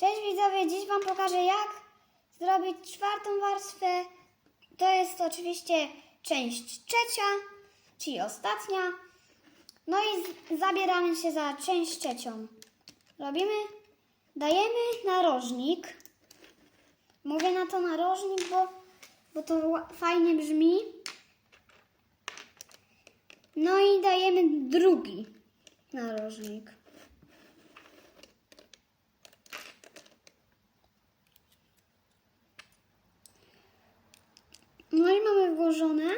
Cześć widzowie, dziś Wam pokażę jak zrobić czwartą warstwę. To jest oczywiście część trzecia, czyli ostatnia. No i zabieramy się za część trzecią. Robimy, dajemy narożnik. Mówię na to narożnik, bo, bo to fajnie brzmi. No i dajemy drugi narożnik. No włożone.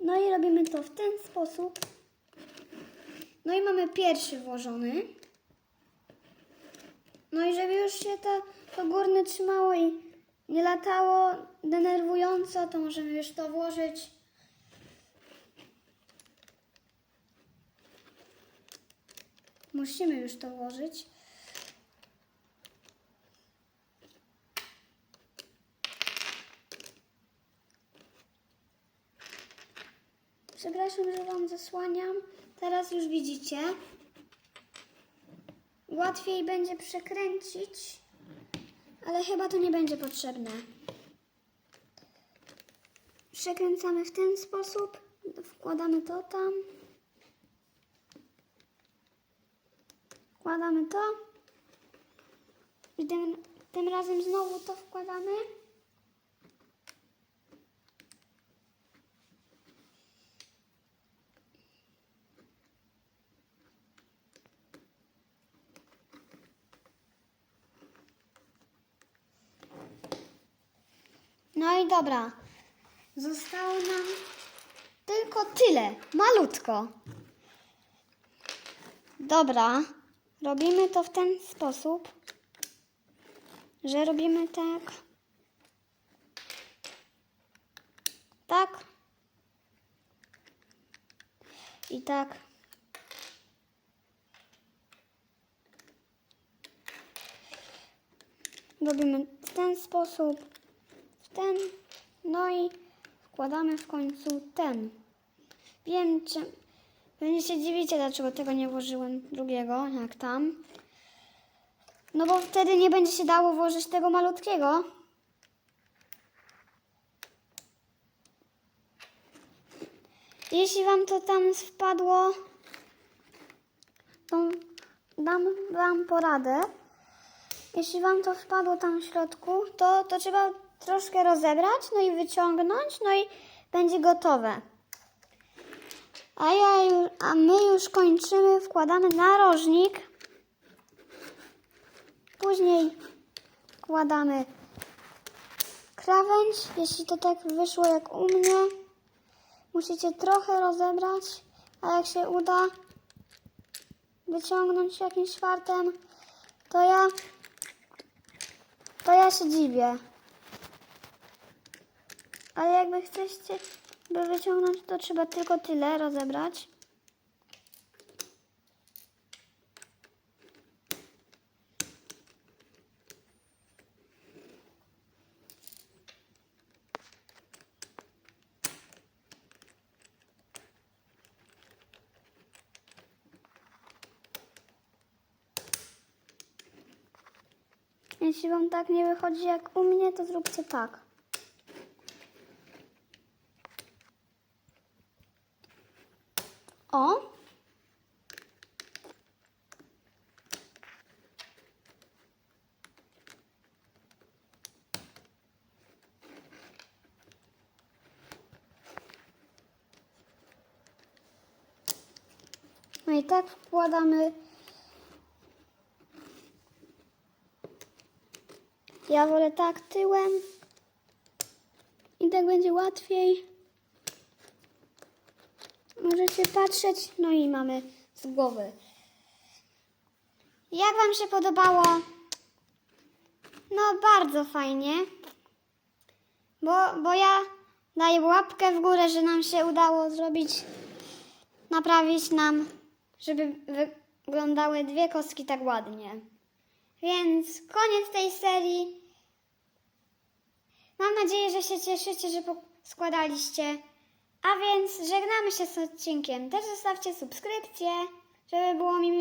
No i robimy to w ten sposób. No i mamy pierwszy włożony. No i żeby już się to, to górne trzymało i nie latało denerwująco, to możemy już to włożyć. Musimy już to włożyć. Przepraszam, że Wam zasłaniam. Teraz już widzicie. Łatwiej będzie przekręcić, ale chyba to nie będzie potrzebne. Przekręcamy w ten sposób. Wkładamy to tam. Wkładamy to. I tym, tym razem znowu to wkładamy. No i dobra. Zostało nam tylko tyle. Malutko. Dobra. Robimy to w ten sposób, że robimy tak. Tak. I tak. Robimy w ten sposób ten, no i wkładamy w końcu ten. Wiem, czy pewnie się dziwicie, dlaczego tego nie włożyłem drugiego, jak tam. No bo wtedy nie będzie się dało włożyć tego malutkiego. Jeśli Wam to tam wpadło, to dam Wam poradę. Jeśli Wam to wpadło tam w środku, to, to trzeba troszkę rozebrać, no i wyciągnąć, no i będzie gotowe. A, ja już, a my już kończymy, wkładamy narożnik. Później wkładamy krawędź. Jeśli to tak wyszło jak u mnie, musicie trochę rozebrać, a jak się uda wyciągnąć jakimś fartem, to ja to ja się dziwię. Ale jakby chcecie, by wyciągnąć, to trzeba tylko tyle rozebrać. Jeśli Wam tak nie wychodzi jak u mnie, to zróbcie tak. No i tak wkładamy Ja wolę tak tyłem. I tak będzie łatwiej. Możecie patrzeć. No i mamy z głowy. Jak Wam się podobało? No bardzo fajnie. Bo, bo ja daję łapkę w górę, że nam się udało zrobić, naprawić nam, żeby wyglądały dwie kostki tak ładnie. Więc koniec tej serii. Mam nadzieję, że się cieszycie, że składaliście. A więc żegnamy się z odcinkiem. Też zostawcie subskrypcję, żeby było mi